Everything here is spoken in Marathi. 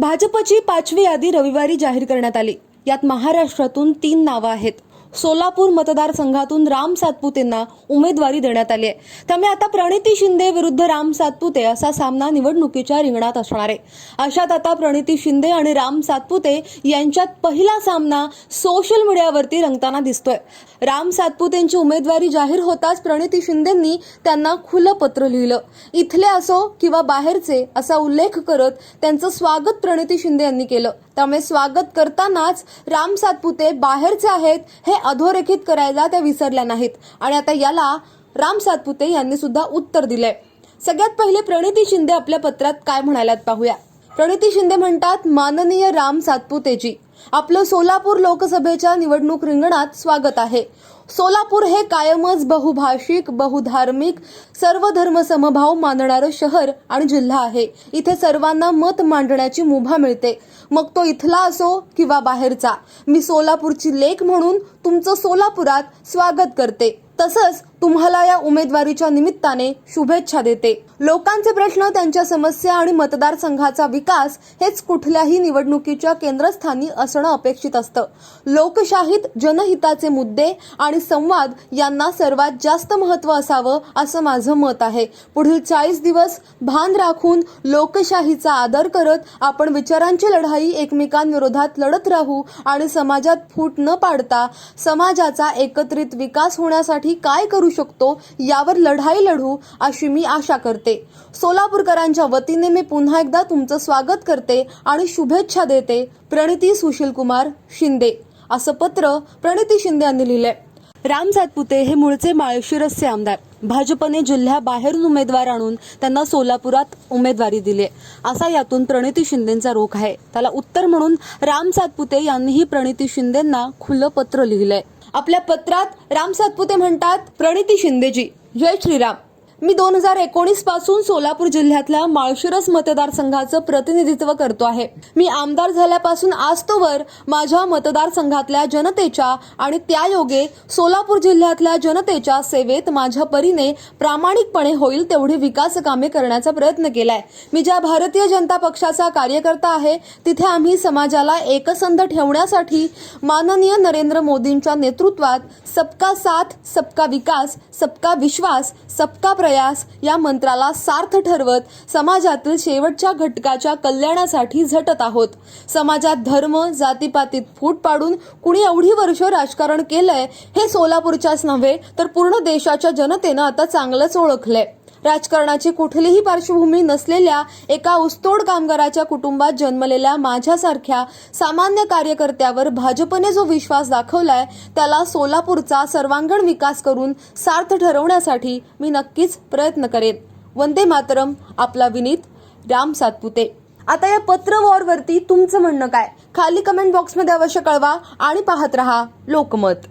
भाजपची पाचवी यादी रविवारी जाहीर करण्यात आली. यात महाराष्ट्रातून तीन नावं आहेत. सोलापूर मतदारसंघातून राम सातपुतेंना उमेदवारी देण्यात आली आहे. त्यामुळे आता प्रणिती शिंदे विरुद्ध राम सातपुते असा सामना निवडणुकीच्या रिंगणात असणार आहे. अशात आता प्रणिती शिंदे आणि राम सातपुते यांच्यात पहिला सामना सोशल मीडियावरती रंगताना दिसतोय. राम सातपुतेंची उमेदवारी जाहीर होताच प्रणिती शिंदेंनी त्यांना खुलं पत्र लिहिलं. इथले असो किंवा बाहेरचे असा उल्लेख करत त्यांचं स्वागत प्रणिती शिंदे यांनी केलं. त्यामुळे स्वागत करतानाच राम सातपुते बाहेरचे आहेत हे अधोरेखित करायला त्या विसरल्या नाहीत. आणि आता याला राम सातपुते यांनी सुद्धा उत्तर दिलंय. सगळ्यात पहिले प्रणिती शिंदे आपल्या पत्रात काय म्हणाल्यात पाहूया. प्रणिती शिंदे म्हणतात माननीय राम सातपुतेजी आपलं सोलापूर लोकसभेच्या निवडणूक रिंगणात स्वागत आहे. सोलापूर हे कायमच बहुभाषिक बहुधार्मिक सर्व धर्म समभाव मानणारं शहर आणि जिल्हा आहे. इथे सर्वांना मत मांडण्याची मुभा मिळते. मग तो इथला असो किंवा बाहेरचा. मी सोलापूरची लेख म्हणून तुमचं सोलापुरात स्वागत करते. तसंच तुम्हाला या उमेदवारीच्या निमित्ताने शुभेच्छा देते. लोकांचे प्रश्न त्यांच्या समस्या आणि मतदारसंघाचा विकास हेच कुठल्याही निवडणुकीच्या केंद्रस्थानी असणं अपेक्षित असतं. लोकशाहीत जनहिताचे मुद्दे आणि संवाद यांना सर्वात जास्त महत्त्व असावं असं माझं मत आहे. पुढील चाळीस दिवस भान राखून लोकशाहीचा आदर करत आपण विचारांची लढाई एकमेकांविरोधात लढत राहू आणि समाजात फूट न पाडता समाजाचा एकत्रित विकास होण्यासाठी काय करू शकतो यावर लढाई लढू अशी मी आशा करते. सोलापूरकरांच्या वतीने मी पुन्हा एकदा तुमचं स्वागत करते आणि शुभेच्छा देते. प्रणिती सुशीलकुमार शिंदे. असं पत्र प्रणिती शिंदे यांनी लिहिलंय. राम सातपुते हे मूळचे माळशिरसचे आमदार. भाजपने जिल्ह्याबाहेरून उमेदवार आणून त्यांना सोलापुरात उमेदवारी दिली असा यातून प्रणिती शिंदेचा रोख आहे. त्याला उत्तर म्हणून राम सातपुते यांनीही प्रणिती शिंदेंना खुलं पत्र लिहिलंय. आपल्या पत्रात राम सातपुते म्हणतात प्रणिती शिंदेजी. जय श्रीराम. मी दोन हजार एकोणीसपासून सोलापूर जिल्ह्यातल्या माळशिरस मतदारसंघाचं प्रतिनिधित्व करतो आहे. मी आमदार झाल्यापासून आज तोवर माझ्या मतदारसंघातल्या जनतेच्या आणि त्यायोगे सोलापूर जिल्ह्यातल्या जनतेच्या सेवेत माझ्या परीने प्रामाणिकपणे होईल तेवढी विकास कामे करण्याचा प्रयत्न केलाय. मी ज्या भारतीय जनता पक्षाचा कार्यकर्ता आहे तिथे आम्ही समाजाला एकसंध ठेवण्यासाठी माननीय नरेंद्र मोदींच्या नेतृत्वात सबका साथ सबका विकास सबका विश्वास सबका प्रयास या मंत्राला सार्थ ठरवत समाजातील शेवटच्या घटकाच्या कल्याणासाठी झटत आहोत. समाजात धर्म जातीपातीत फूट पाडून कुणी एवढी वर्ष राजकारण केलंय हे सोलापूरच्याच नव्हे तर पूर्ण देशाच्या जनतेनं आता चांगलंच ओळखलंय. राजकारणाची कुठलीही पार्श्वभूमी नसलेल्या एका ऊसतोड कामगाराच्या कुटुंबात जन्मलेल्या माझ्यासारख्या सामान्य कार्यकर्त्यावर भाजपने जो विश्वास दाखवलाय त्याला सोलापूरचा सर्वांगण विकास करून सार्थ ठरवण्यासाठी मी नक्कीच प्रयत्न करेन. वंदे मातरम आपला विनीत राम सातपुते. आता या पत्र वॉरवरती तुमचं म्हणणं काय? खाली कमेंट बॉक्समध्ये अवश्य कळवा आणि पाहत रहा लोकमत.